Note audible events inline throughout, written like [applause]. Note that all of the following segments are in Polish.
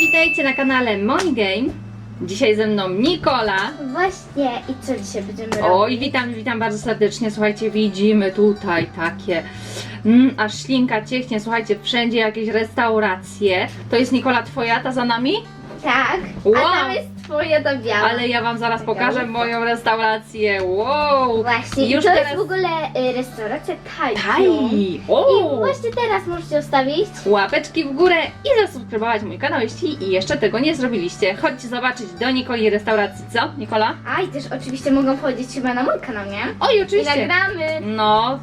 witajcie na kanale Money Game. Dzisiaj ze mną Nikola. Właśnie, i co dzisiaj będziemy robić? Oj, witam, witam bardzo serdecznie. Słuchajcie, widzimy tutaj takie, mm, aż ślinka ciechnie. Słuchajcie, wszędzie jakieś restauracje. To jest Nikola twoja, ta za nami? Tak, Wow. a tam jest Ale ja wam zaraz pokażę moją restaurację. Wow! Właśnie, I już to teraz... jest w ogóle y, restauracja Thai. Taj! I O! właśnie teraz możecie zostawić. Łapeczki w górę i zasubskrybować mój kanał, jeśli jeszcze tego nie zrobiliście. Chodźcie zobaczyć do Nikoli restauracji, co? Nikola? A i też oczywiście mogą wchodzić chyba na mój kanał, nie? Oj, I oczywiście. nagramy. No,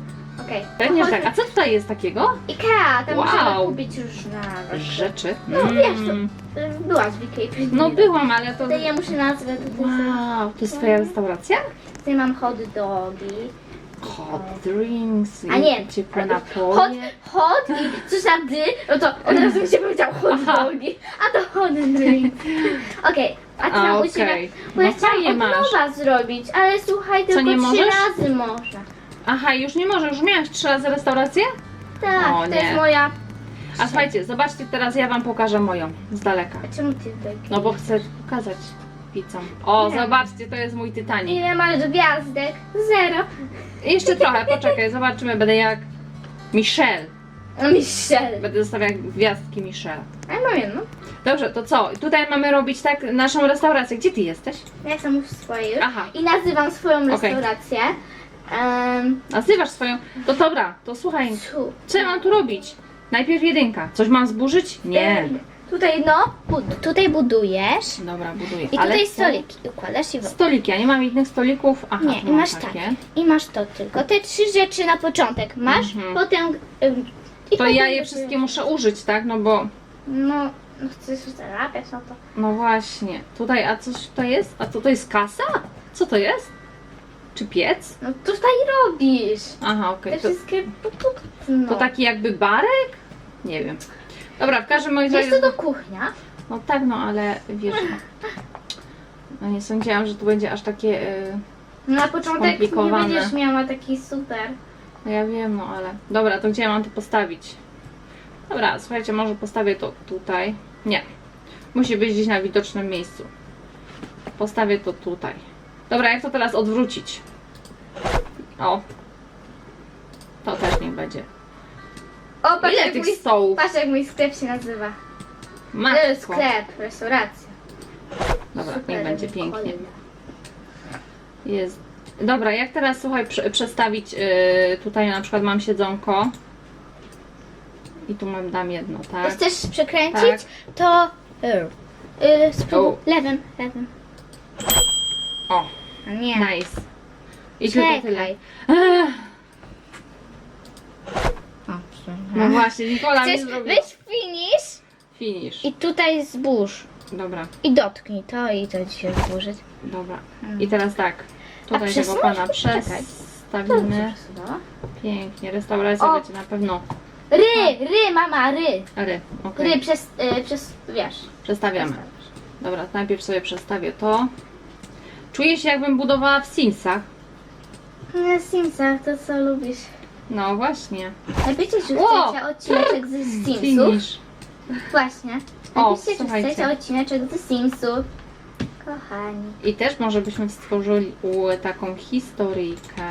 Okej. pewnie, że tak. A co tutaj jest takiego? Ikea, tam Wow. możemy kupić różne rzeczy. Rzeczy. No, wiesz, to- Mm. Byłaś w Ikei. No byłam, ale to... Tutaj ja muszę nazwę tutaj. Wow, to jest twoja restauracja? Tutaj mam hot dogi. Hot drinks, A nie, ciepłe hot, napoje. hot i coś na dy, no to od razu mi się powiedział hot Aha. dogi, a to hot drink. Okej, a ty A, nam okej. okay. bo No ja chciałam fajnie od masz. nowa zrobić, ale słuchaj, tylko nie trzy możesz? razy można. Aha, już nie może, już miałaś trzy razy restaurację? Tak, O, to nie. jest moja... A słuchajcie, zobaczcie teraz, ja wam pokażę moją z daleka. A czemu ty tak? No bo chcę pokazać widzom. O, Nie. zobaczcie, to jest mój Titanic. Ile masz gwiazdek? Zero. Jeszcze trochę, poczekaj, zobaczymy, będę jak Michelle. No Michelle. Będę zostawiać gwiazdki Michelle. A ja mam jedno. Dobrze, to co? Tutaj mamy robić tak naszą restaurację. Gdzie ty jesteś? Ja sam już swoje już. Aha. I nazywam swoją restaurację. Um, Nazywasz swoją. To dobra, to słuchaj. tu. Co ja mam tu robić? Najpierw jedynka. Coś mam zburzyć? Nie. Tutaj no, bud- tutaj budujesz. Dobra, buduję. I Ale tutaj stoliki układasz i wo- Stoliki, ja nie mam innych stolików. Aha, Nie, tu i mam masz takie. tak. I masz to tylko. Te trzy rzeczy na początek masz, Mhm. potem. ym, i To potem ja je wszystkie muszę użyć, tak? No bo. No, no chcesz zarabiać, no to. No właśnie. Tutaj, a coś tutaj jest? A to, to jest kasa? Co to jest? Czy piec? No to tutaj robisz. Aha, okej. Te To, wszystkie produkty. No. to taki jakby barek? Nie wiem. Dobra, w każdym razie. Jest to do kuchnia. No tak, no ale wiesz. No, no nie sądziłam, że tu będzie aż takie. y, na początek nie Skomplikowane. będziesz miała taki super. No ja wiem, no ale. Dobra, to gdzie ja mam to postawić? Dobra, słuchajcie, może postawię to tutaj. Nie. Musi być gdzieś na widocznym miejscu. Postawię to tutaj. Dobra, jak to teraz odwrócić? O. To też niech będzie. O, patrz Ile jak, tych mój, stołów? patrz jak mój sklep się nazywa. Matko. sklep, restauracja. Dobra, Super, niech będzie pięknie. kolej. Jest. Dobra, jak teraz słuchaj prze, przestawić yy, tutaj na przykład mam siedzonko. I tu mam dam jedno, tak? Chcesz przekręcić, Tak. to yy, spróbuj O. lewym, lewym. O, nie. nice. I tylko tyle. Czekaj. Ech, O, no właśnie, Nikola mi Chcesz, zrobił weź finish finish. i tutaj zbóż. Dobra, I dotknij to i to ci się zburzyć. dobra. I teraz tak. Tutaj tego przesunąć? pana Czekaj. przestawimy. Pięknie, restauracja O. będzie na pewno. Ry, ry, mama, ry. Ry, okej. Ry przez, y, przez, wiesz. Przestawiamy. Dobra, najpierw sobie przestawię to. Czuję się jakbym budowała w Simsach. Na Simsach, to co lubisz. No właśnie. Napiszcie, czy Ło! chcecie odcineczek ze Simsów. Finish. Właśnie. O, Napiszcie, czy słuchajcie. chcecie odcineczek ze Simsów. Kochani. I też może byśmy stworzyli u, taką historyjkę.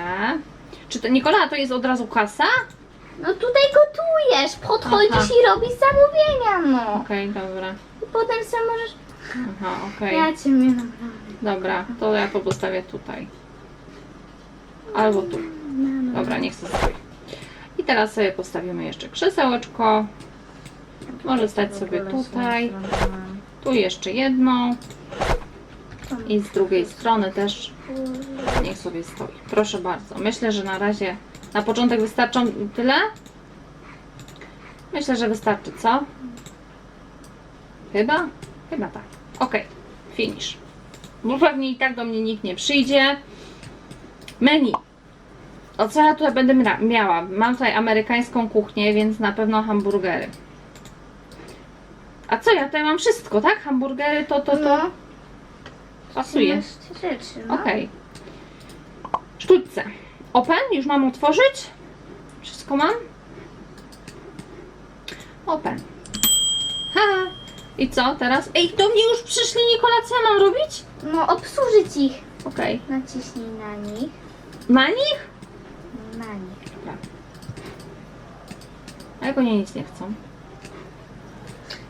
Czy to Nikola, to jest od razu kasa? No tutaj gotujesz, podchodzisz Aha. i robisz zamówienia, no. Okej, dobra. I potem sam możesz... Aha, okej. Ja cię mnie naprawdę. Dobra, to ja to postawię tutaj. Albo tu. Dobra, niech to stoi. I teraz sobie postawimy jeszcze krzesełeczko. Może stać sobie tutaj. Tu jeszcze jedno. I z drugiej strony też niech sobie stoi. Proszę bardzo. Myślę, że na razie na początek wystarczą tyle. Myślę, że wystarczy, co? Chyba? Chyba tak. Ok, finish. Bo pewnie i tak do mnie nikt nie przyjdzie. Menu. O co ja tutaj będę mia- miała? Mam tutaj amerykańską kuchnię, więc na pewno hamburgery. A co ja tutaj mam wszystko, tak? Hamburgery, to, to, to. No. Pasuje. Rzeczy, no. Okej. Sztućce. Open? Już mam otworzyć? Wszystko mam? Open. Ha! I co teraz? Ej, do mnie już przyszli Nikola, co ja mam robić? No, obsłużyć ich. Okej. Naciśnij na nich. Na nich? Na nich. A jak oni nic nie chcą?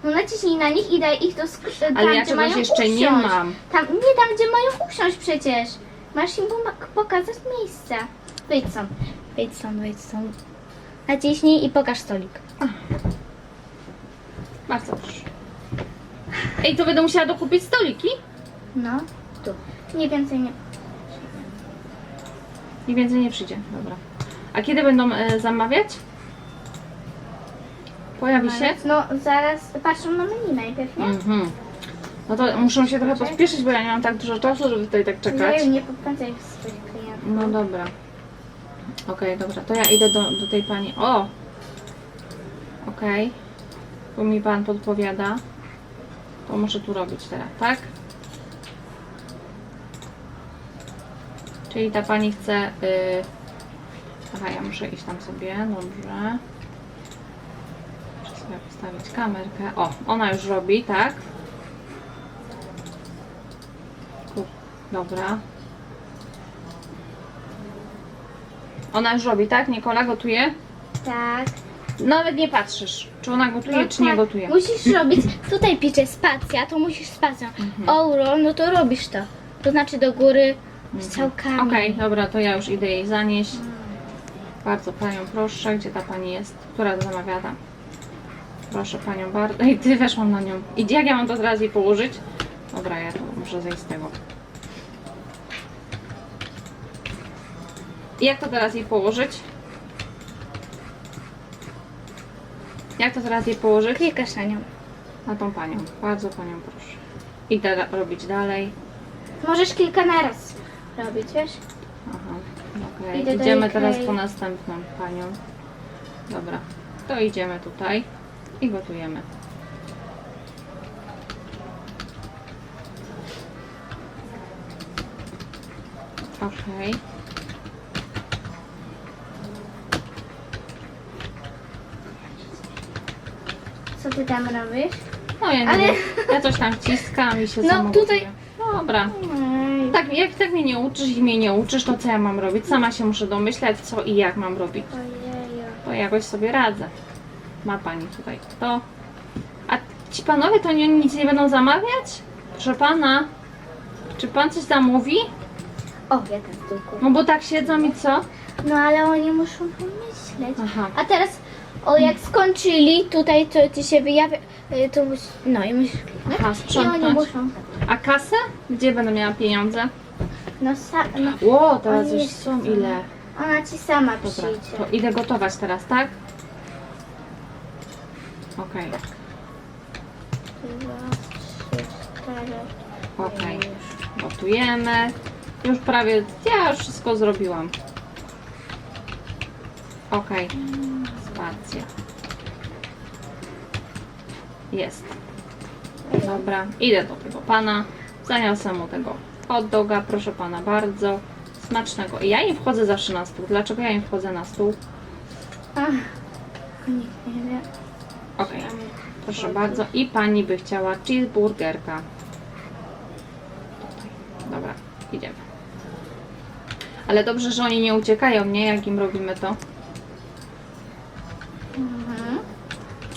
No naciśnij na nich i daj ich do sk- tam, Ale ja gdzie czegoś mają jeszcze nie usiąść. mam. Tam, nie tam, gdzie mają usiąść przecież. Masz im pokazać miejsce. Wyjdź stąd. Wyjdź stąd, wyjdź stąd. Naciśnij i pokaż stolik. Bardzo proszę. Ej, to będę musiała dokupić stoliki? No, tu. Nie więcej nie. I więcej nie przyjdzie. Dobra. A kiedy będą e, zamawiać? Pojawi się? No, zaraz patrzą na menu najpierw, nie? Mhm. No to muszę się trochę pospieszyć, bo ja nie mam tak dużo czasu, żeby tutaj tak czekać. Jeju, nie podpędzaj swoich klientów. No dobra. Okej, dobra, to ja idę do, do tej pani. O! Okej. Tu mi pan podpowiada. To muszę tu robić teraz, tak? Czyli ta pani chce. Y... Aha, ja muszę iść tam sobie, dobrze. Muszę sobie postawić kamerkę. O, ona już robi, tak? Tu, Dobra. Ona już robi, tak? Nikola gotuje? Tak. Nawet nie patrzysz, czy ona gotuje, czy nie tak. gotuje. Musisz robić, tutaj pisze spacja, to musisz spacją. Mhm. No to robisz to. To znaczy do góry z całkami. Okej, dobra, to ja już idę jej zanieść. Bardzo panią proszę, gdzie ta pani jest? Która zamawiała? Proszę panią bardzo. Ej, ty weszłam na nią. I jak ja mam to teraz jej położyć? Dobra, ja tu muszę zejść z tego. Jak to teraz jej położyć? Jak to teraz jej położyć? Klikasz na nią. Na tą panią. Bardzo panią proszę. Idę da- robić dalej. Możesz kilka naraz robić, wiesz? Aha, okej. Idę do Idziemy teraz po następną panią. Dobra, to idziemy tutaj i gotujemy. Okej. Co ty tam robisz? No ja nie Ale- wiem. Ja coś tam wciskam i się No, tutaj-. Dobra. Ej. Tak, jak tak mnie nie uczysz i mnie nie uczysz, to co ja mam robić? Sama się muszę domyślać, co i jak mam robić. Ojeju. To jakoś sobie radzę. Ma pani tutaj to. A ci panowie to nie, nic nie będą zamawiać? Proszę pana, czy pan coś zamówi? O, ja tam w tyłku. No bo tak siedzą i co? No ale oni muszą pomyśleć. Aha. A teraz, o jak skończyli, tutaj to ci się wyjawia, y, to mus, no i musisz kliknąć. Aha, I oni muszą, A kasę? Gdzie będę miała pieniądze? no, sa, no Ło, teraz już są ile? ona ci sama Dobra, przyjdzie. to idę gotować teraz, tak? Okej, Raz, trzy, cztery. okej. Gotujemy. Już prawie, ja już wszystko zrobiłam. Okej. Jest. Dobra, idę do tego pana. Zaniosę mu tego hot doga, proszę pana bardzo. Smacznego. I ja nie wchodzę zawsze na stół. Dlaczego ja nie wchodzę na stół? Ach, nikt nie wie. Okej, proszę bardzo. I pani by chciała cheeseburgerka. Dobra, idziemy. Ale dobrze, że oni nie uciekają, nie? Jak im robimy to.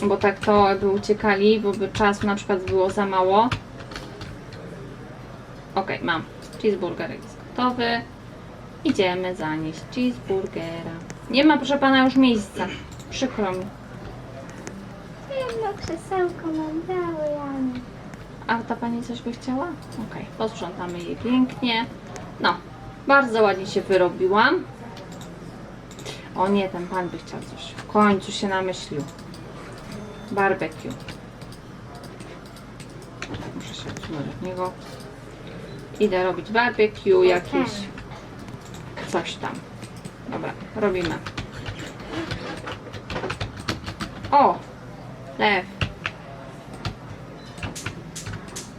Bo tak to by uciekali, bo by czasu na przykład było za mało. Okej, mam. Cheeseburger jest gotowy. Idziemy zanieść cheeseburgera. Nie ma, proszę pana, już miejsca. Przykro mi. Jedno krzesełko nam dały, Janie. A ta pani coś by chciała? Okej, posprzątamy jej pięknie. No, bardzo ładnie się wyrobiłam. O nie, ten pan by chciał coś. W końcu się namyślił. Barbecue. Muszę się odsunąć od niego. Idę robić barbecue, jakieś coś tam. Dobra, robimy. O! Lew.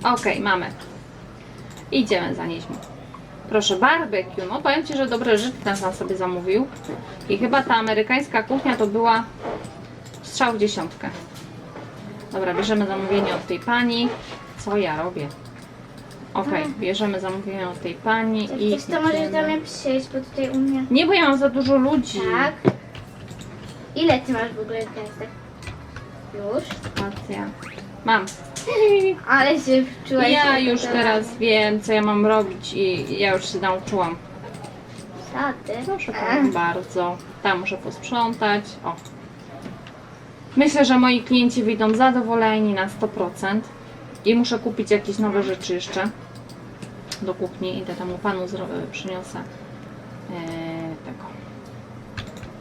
Okej, mamy. Idziemy zanieść mu. Proszę, barbecue. No powiem Ci, że dobre rzeczy ten pan sobie zamówił. I chyba ta amerykańska kuchnia to była strzał w dziesiątkę. Dobra, bierzemy zamówienie od tej pani. Co ja robię? Okej, Tak. bierzemy zamówienie od tej pani Jak i chcesz, to możesz do idziemy. mnie przyjść, bo tutaj u mnie... Nie, bo ja mam za dużo ludzi. Tak. Ile ty masz w ogóle gwiazdek? Już? Racja. Mam. [laughs] Ale się wczułaś. Ja już teraz wiem, co ja mam robić i ja już się nauczyłam. Ty? Proszę. Panią bardzo. Tam muszę posprzątać. O. Myślę, że moi klienci wyjdą zadowoleni na 100%. I muszę kupić jakieś nowe rzeczy jeszcze do kuchni. Idę temu panu przyniosę eee, tego.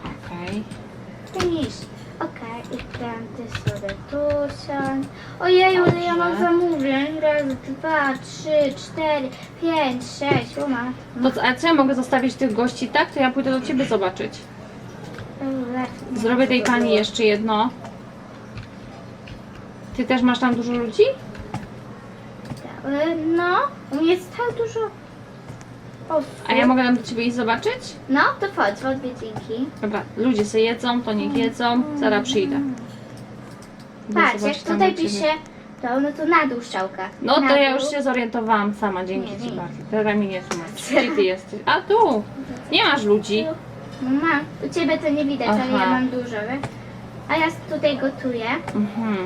Okej. Finish. Okej, i ty sobie tu siądź. Ojeju, ile ja mam Dobrze. zamówień. Raz, dwa, trzy, cztery, pięć, sześć. O ma. To co- a co ja mogę zostawić tych gości tak? To ja pójdę do Ciebie zobaczyć. Zrobię tej pani jeszcze jedno. Ty też masz tam dużo ludzi? No, u mnie jest tak dużo osób. A ja mogę tam do Ciebie iść zobaczyć? No, to chodź, w odwiedzinki. Dobra, ludzie se jedzą, to niech jedzą, zaraz przyjdę. Idę Patrz, jak zobaczyć tam tutaj ciebie. pisze, to no to na dół strzałka. No na to ja dół. już się zorientowałam sama, dzięki Nie, Ci nie. bardzo. Teraz mi nie tłumacz. Gdzie Ty jesteś? A tu! Nie masz ludzi. No mam, u Ciebie to nie widać, ale Aha. ja mam dużo, wiesz? A ja tutaj gotuję. Mhm.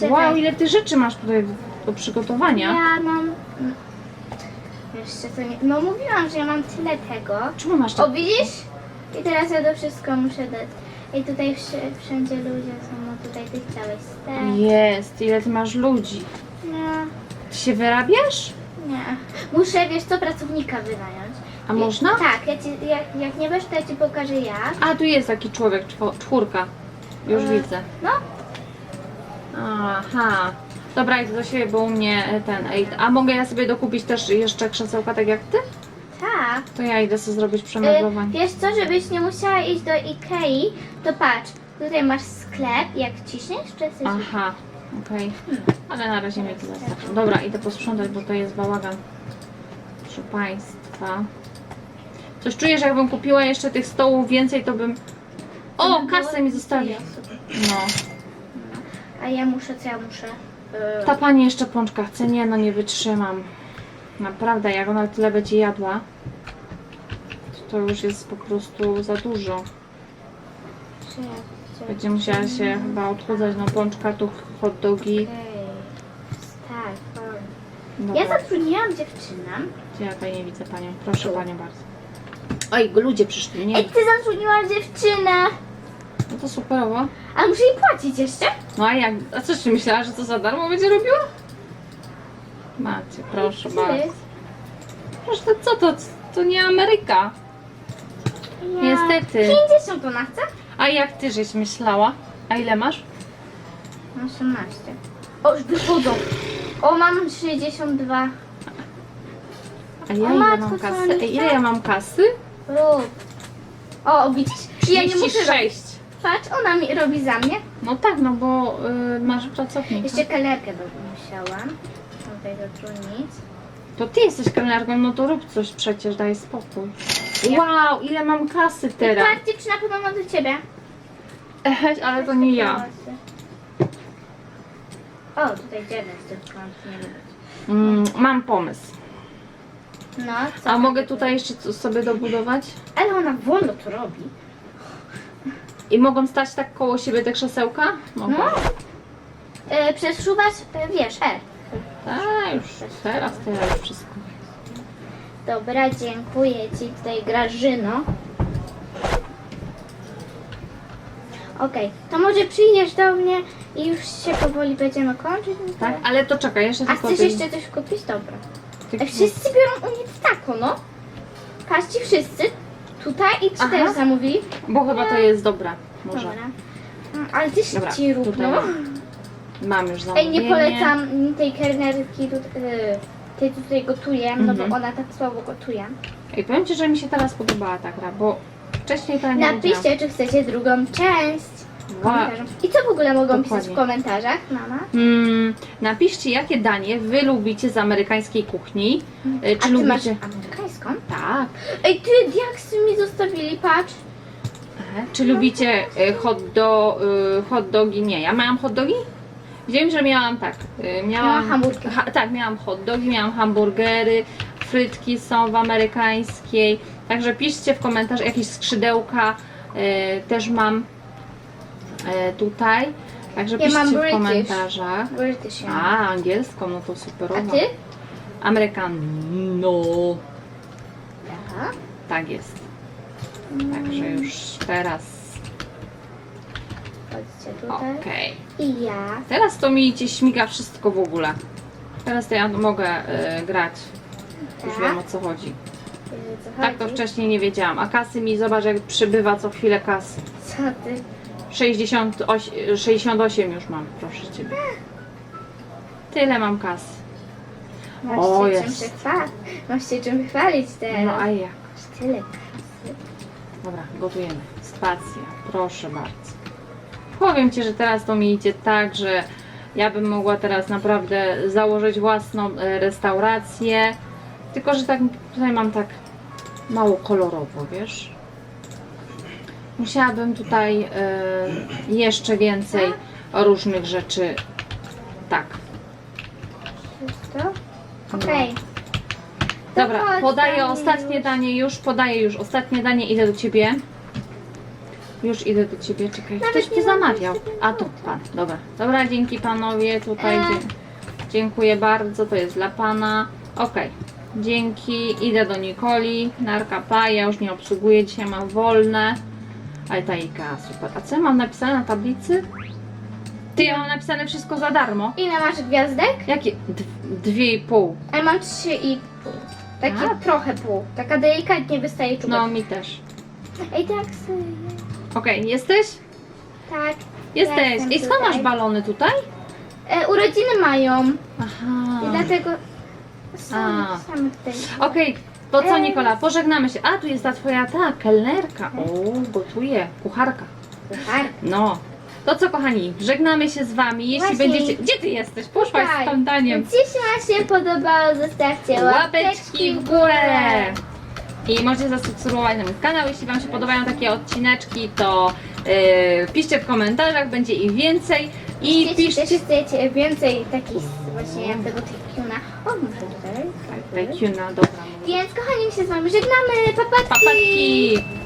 Czekaj. Wow, ile Ty rzeczy masz tutaj do przygotowania. Ja mam... Jeszcze to nie... No mówiłam, że ja mam tyle tego. Czemu masz tak? O, widzisz? I teraz ja to wszystko muszę dać. I tutaj wszy- wszędzie ludzie są, no tutaj tych całej stek. Jest, ile Ty masz ludzi. Nie, Ty się wyrabiasz? nie. Muszę, wiesz co, pracownika wynająć. A można? Tak, ja ci, jak, jak nie wiesz, to ja Ci pokażę jak. A, tu jest taki człowiek, czwo- czwórka. Już E, widzę. No, Aha. Dobra, idę do siebie, bo u mnie e, ten... ej, A mogę ja sobie dokupić też jeszcze krzesełka tak jak Ty? tak. To ja idę sobie zrobić Y, przemeblowanie. wiesz co, żebyś nie musiała iść do Ikei, to patrz, tutaj masz sklep, jak ciśniesz, czy. Aha, okej. Ale na razie mi to wystarczy. Dobra, idę posprzątać, bo to jest bałagan. Proszę Państwa. Coś czuję, że jakbym kupiła jeszcze tych stołów więcej, to bym... O, kasę mi zostawi. No. A ja muszę, co ja muszę? Y, Ta pani jeszcze pączka chce. Nie, no nie wytrzymam. Naprawdę, jak ona tyle będzie jadła, to, to już jest po prostu za dużo. Będzie musiała się chyba odchudzać. No pączka, tu hot dogi. Okej. Tak. Dobra. Ja zatrudniłam dziewczynę. Ja tutaj nie widzę panią. Proszę panią bardzo. Oj, ludzie przyszli, nie? Ej, ty zatrudniłaś dziewczynę! No to superowo. Ale muszę jej płacić jeszcze? No a jak? A co ty myślała, że to za darmo będzie robiła? Macie, proszę bardzo. Proszę, to co to? To nie Ameryka. Ja... Niestety. 50 ona chce? A jak ty żeś myślała? A ile masz? 18. O, już wychodzą. O, mam 62. A ja ile matko, mam kasy? Ej, ile chcą? ja mam kasy? Rób. O, widzisz? Ja nie muszę robić. 36. Patrz, ona mi robi za mnie. No tak, no bo y, masz pracownika. Jeszcze kalerkę bym musiała. Tutaj zatrudnić. To ty jesteś kelnerką, no to rób coś przecież, daj spokój. Wow, ile mam kasy teraz. Tak, dziewczyna podobna do ciebie. Ech, ale to nie ja. O, tutaj tylko nie lubię. Mm, mam pomysł. No, co? A mogę tutaj jeszcze co- sobie dobudować? Ale ona wolno to robi. I mogą stać tak koło siebie te krzesełka? Mogą. No. E, przesuwać, e, wiesz, E. Tak, już teraz, teraz wszystko. Dobra, dziękuję Ci tutaj Grażyno. Okej, to może przyjdziesz do mnie i już się powoli będziemy kończyć? Tak? Ale to czekaj, jeszcze A tylko chcesz tej- jeszcze coś kupić? Dobra. E, Wszyscy biorą u mnie tako, no. Patrzcie, wszyscy. Tutaj i czy Aha. też zamówili? Bo chyba to jest dobra. Może. Dobra. Mm, Ale Ty Dobra, szybciej rób, tutaj no. Mam już Ej, zamówienie. nie polecam tej kelnerki, tu- y, tej tutaj gotuję, no Mhm. bo ona tak słabo gotuje. Ej, powiem Ci, że mi się teraz podobała ta gra, bo wcześniej to nie Napiszcie, czy chcecie drugą część. Komentarzom. I co w ogóle mogą pisać Dokładnie. w komentarzach, mama? Mm, napiszcie, jakie danie Wy lubicie z amerykańskiej kuchni. E, A Czy ty lubicie... masz amerykańską? Tak. Ej, ty diaksy mi zostawili, patrz. Czy lubicie y, hot, do, y, hot dogi? Nie, ja miałam hot dogi? Wiem, że miałam tak. y, Miałam Miała hamburger. Ha, tak, miałam hot dogi, miałam hamburgery, frytki są w amerykańskiej. Także piszcie w komentarzu jakieś skrzydełka y, też mam y, tutaj. Także Ja piszcie mam w British. komentarzach. British. ja. A, angielską, no to superowo. A ty? Amerykano. Aha. Tak jest. Także już teraz. Chodźcie tutaj. Okej. I ja. Teraz to mi ci śmiga wszystko w ogóle. Teraz to ja mogę e, grać. Już Tak. wiem o co chodzi. Co Tak to chodzi? wcześniej nie wiedziałam. A kasy mi zobacz jak przybywa co chwilę kasy. Co ty? 68, 68 już mam, proszę ciebie. Tyle mam kasy. Masz O, się czym jest. się chwalić. Masz się czym chwalić teraz. No a jak? Masz tyle kasy. Dobra, gotujemy. Spacja, proszę bardzo. Powiem Ci, że teraz to mi idzie tak, że ja bym mogła teraz naprawdę założyć własną e, restaurację. Tylko, że tak tutaj mam tak mało kolorowo, wiesz? Musiałabym tutaj e, jeszcze więcej różnych rzeczy. Tak. Wszystko? Okej. To Dobra, podaję ostatnie danie już, podaję już ostatnie danie, idę do ciebie. Już idę do ciebie, czekaj, Nawet ktoś nie zamawiał. A tu pan, dobra. Dobra, dzięki panowie, tutaj E. dzie- dziękuję bardzo, to jest dla pana. Okej, dzięki, idę do Nikoli, narka pa, ja już nie obsługuję, dzisiaj mam wolne. Ale ta Ika, super. A co ja mam napisane na tablicy? Ty, ja mam napisane wszystko za darmo. Ile masz gwiazdek? Jakie? D- dwie i pół. A ja mam trzy i pół. Takie A. trochę pół. Taka delikatnie wystaje czubek. No, mi też. Ej, tak sobie. Okej, jesteś? Tak. Jesteś. Jestem I skąd masz balony tutaj? E, urodziny mają. Aha. I dlatego są A. same tutaj. Okej, to co. Nikola, pożegnamy się. A, tu jest ta twoja ta kelnerka. O, gotuje, kucharka. Tak. No. To co kochani, żegnamy się z wami. Jeśli Właśnie. będziecie... Gdzie ty jesteś? Poszłaś z Tutaj. spontaniem. Więc jeśli Wam się podobało, zostawcie Łapeczki w górę! I możecie zasubskrybować na mój kanał, jeśli Wam się podobają takie odcineczki, to yy, piszcie w komentarzach, będzie ich więcej. I piszcie... też chcecie więcej takich właśnie jak tego tykiuna. O, może tutaj. Tak, Tuna, dobra. Więc kochani, my się z Wami żegnamy. Papatki! Papatki!